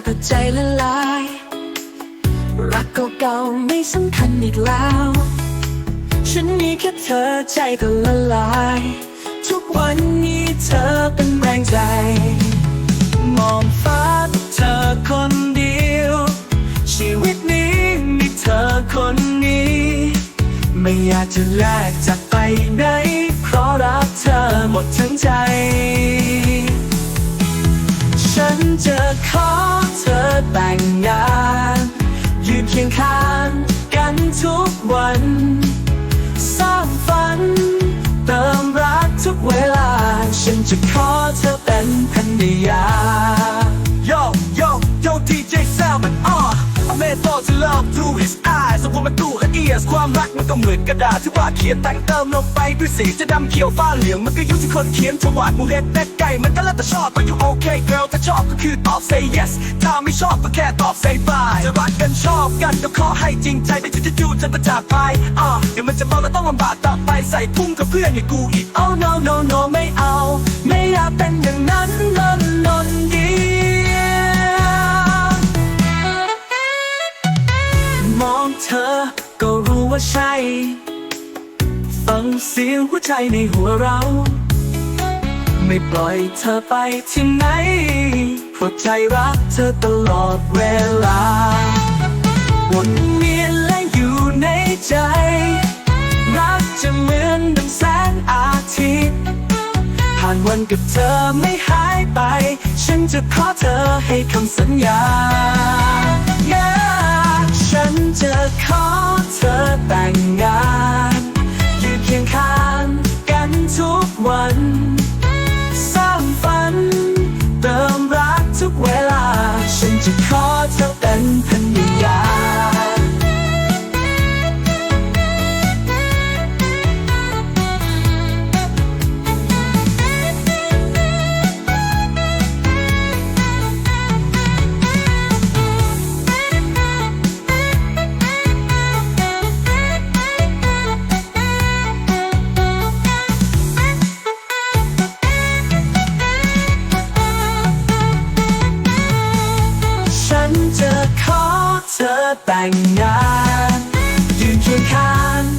เธอก็ใจละลาย รักเก่าๆไม่สำคัญอีกแล้ว ฉันมีแค่เธอใจก็ละลาย ทุกวันนี้เธอเป็นแรงใจ มองฟ้าเธอคนเดียว ชีวิตนี้มีเธอคนนี้ ไม่อยากจะแลกจากไปไหนเพราะรักเธอหมดทั้งใจ แต่งงานยืนเคียงข้างกันทุกวันสร้างฝัน เติมรักทุกเวลา ฉันจะขอเธอเป็นภรรยา Yo, yo, yo, DJ Salmon, uh I made thoughts of love through his eyes สมมติมันตู้และ ears ความรักมันก็เหมือนกระดาษที่วาดเขียนแต่งเติมลงไปด้วยสีจะดำเขียวฟ้าเหลืองมันก็อยู่ที่คนเขียนจะวาดมูเล็ดแต่ไก่มันก็แล้วแต่ชอบ but you okay girl คือตอบ say yes ถ้าไม่ชอบก็แค่ตอบ say bye จะรักกันชอบกันก็ขอให้จริงใจไม่จะจะจูจะมาจากไปอะเดี๋ยวมันจะเมาแล้วต้องลำบากต่อไปใส่พุ่งกับเพื่อนให้กูอีก Oh no no no ไม่เอา ไม่อยากเป็นอย่างนั้นนนนนดีมองเธอก็รู้ว่าใช่ฟังเสียงหัวใจในหัวเรา ไม่ปล่อยเธอไปที่ไหน เพราะใจรักเธอตลอดเวลาวนเวียนและอยู่ในใจ รักจะเหมือนดังแสงอาทิตย์ ผ่านวันกับเธอไม่หายไป ฉันจะขอเธอให้คำสัญญา Yeah ฉันจะขอเธอแต่งงาน ขอเธอ ธอแต่งงานยืนเคียงข้าง